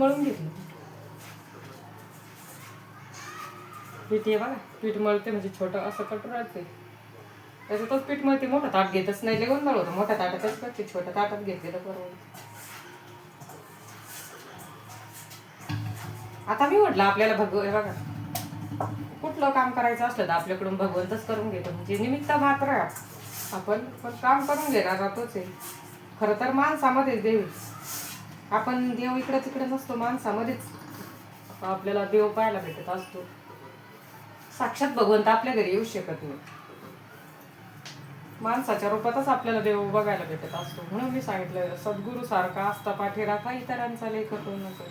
मळून घेतलं. पीठ ये बघा पीठ मळते म्हणजे छोटं असं कटोरायचं त्याच्यातच पीठ मळते मोठं ताट घेतच नाही लय गोंधळ मोठ्या ताटातच करते छोट्या ताटात घेतलेलं बरोबर आता मी म्हटलं आपल्याला भगव हे बघा. कुठलं काम करायचं असलं तर आपल्याकडून भगवंतच करून घेतो. म्हणजे निमित्त मात्र आपण पण काम करून घेणार तोच आहे खरं तर माणसामध्ये देवी. आपण देव इकडं तिकडे नसतो माणसामध्येच. आपल्याला देव पाहायला भेटत असतो. साक्षात भगवंत आपल्या घरी येऊ शकत नाही. माणसाच्या रूपातच आपल्याला देव बघायला भेटत असतो. म्हणून मी सांगितलं सद्गुरू सारखा असता पाठी राखा इतरांचा लेख होतो नको.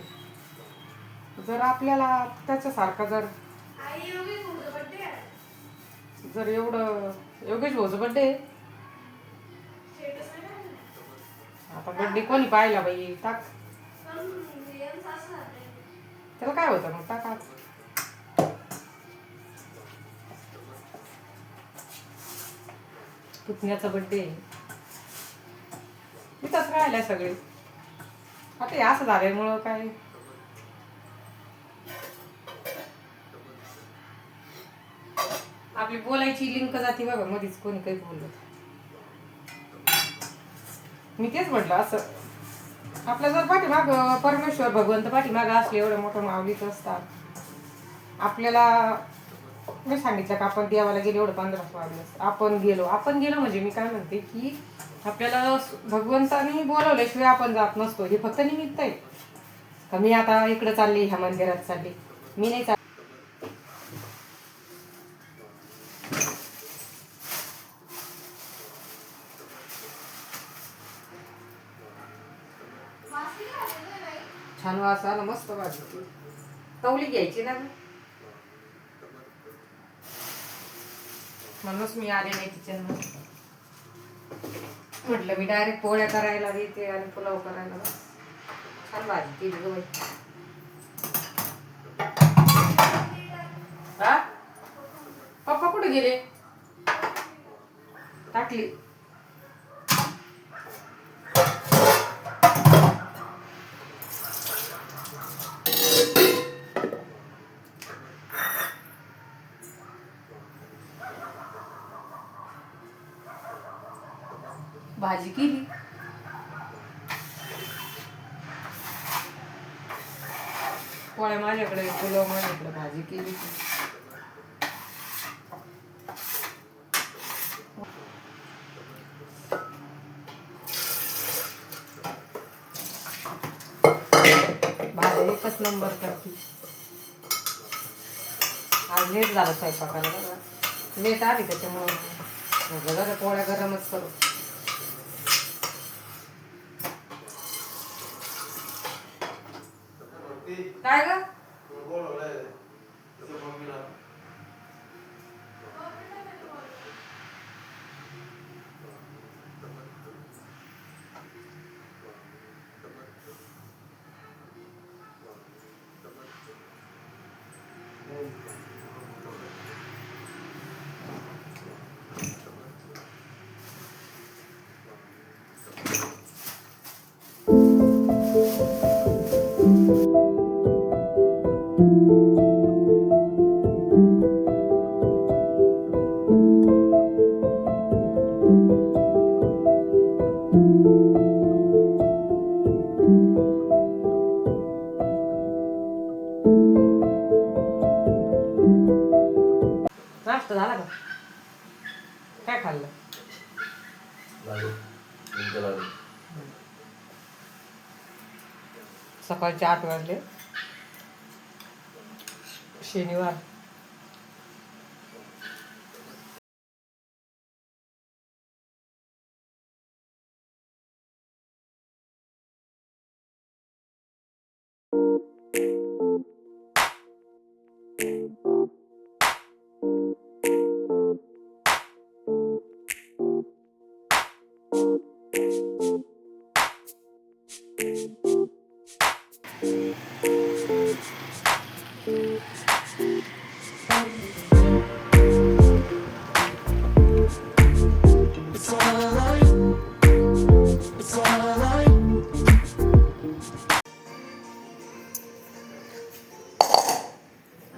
जर आपल्याला त्याच्यासारखा जर जर एवढं योगेश भाऊचं बड्डे आता बड्डे कोणी पाहिला बाई? टाक. त्याला काय होतं मग? टाका पुतण्याचा बड्डे इथंच राहिल्या सगळे. आता हे असं झाल्यामुळं काय? आपली बोलायची लिंक जाते बघा मध्येच कोणी काही बोललं मी तेच म्हटलं असं. आपल्या जर पाठीमाग परमेश्वर भगवंत पाठीमाग असले एवढं मोठं माऊलीच असतात. आपल्याला मी सांगितलं का आपण देवाला गेलो एवढं पंधरा सोळा आपण गेलो. आपण गेलो म्हणजे मी काय म्हणते की आपल्याला भगवंतानी बोलवल्याशिवाय आपण जात नसतो. हे फक्त निमित्त आहे. का मी आता इकडे चालले ह्या मंदिरात चालले? मी नाही चालली. छान वास आला मस्त भाजी तवली घ्यायची ना म्हणूनच मी आले नाही किचन म्हटलं मी डायरेक्ट पोळ्या करायला घेते आणि पुलाव करायला छान भाजी केली गं बाई. पप्पा कुठे गेले टाकली भाजी केली पोळ्या माझ्याकडे पुलाव माझ्याकडे भाजी केली. भाजी एकच नंबर करते. आज लेट झालं स्वयंपाकाला बघा. लेट आली त्याच्यामुळं. म्हटलं जरा पोळ्या गरमच करू. काय ग सकाळचे आठ वाजले. शनिवार.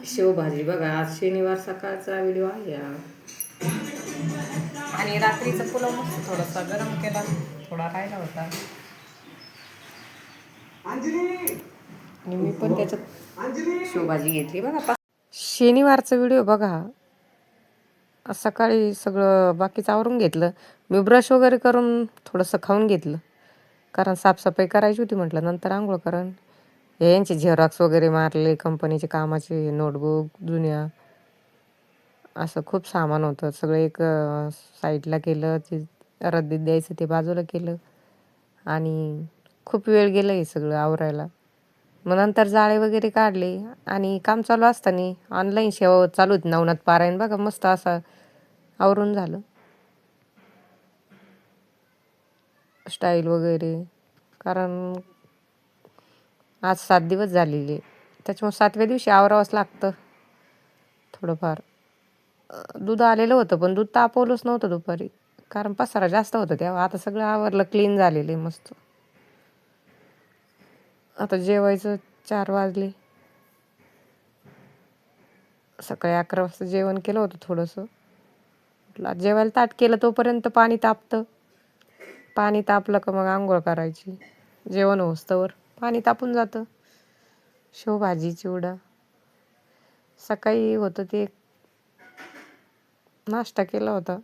शेवभाजी बघा आज शनिवार सकाळचा व्हिडिओ आहे. आणि रात्रीचा पुलाव मस्त थोडासा गरम केला थोडा राहिला होता. आणि मी पण त्याच्यात शेवभाजी घेतली बघा. पा- शनिवारचा व्हिडिओ बघा. आज सकाळी सगळं बाकीचं आवरून घेतलं. मी ब्रश वगैरे करून थोडंसं खाऊन घेतलं. कारण साफसफाई करायची होती म्हटलं नंतर आंघोळ करण. यांचे झेरॉक्स वगैरे मारले कंपनीचे कामाचे नोटबुक जुन्या. असं खूप सामान होतं. सगळं एक साईडला केलं ते रद्दीत द्यायचं ते बाजूला केलं. आणि खूप वेळ गेलं हे सगळं आवरायला. मग नंतर जाळे वगैरे काढले आणि काम चालू असताना ऑनलाईन सेवा चालू होती. नवनाथ पारायण बघा मस्त असा आवरून झालं. स्टाईल वगैरे. कारण आज सात दिवस झालेले. त्याच्यामुळे सातव्या दिवशी आवरावंच लागतं. थोडंफार. दूध आलेलं होतं पण दूध तापवलंच नव्हतं दुपारी. कारण पसारा जास्त होता तेव्हा. आता सगळं आवरलं क्लीन झालेलं आहे मस्त. आता जेवायचं चार वाजले. सकाळी अकरा वाजता जेवण केलं होतं थोडंसं. म्हटलं जेवायला ताट केलं तोपर्यंत पाणी तापतं. पाणी तापलं का मग आंघोळ करायची. जेवण होस्तवर पाणी तापून जातं. शेवभाजी चिवडा. सकाळी होतं ते नाश्ता केला होता.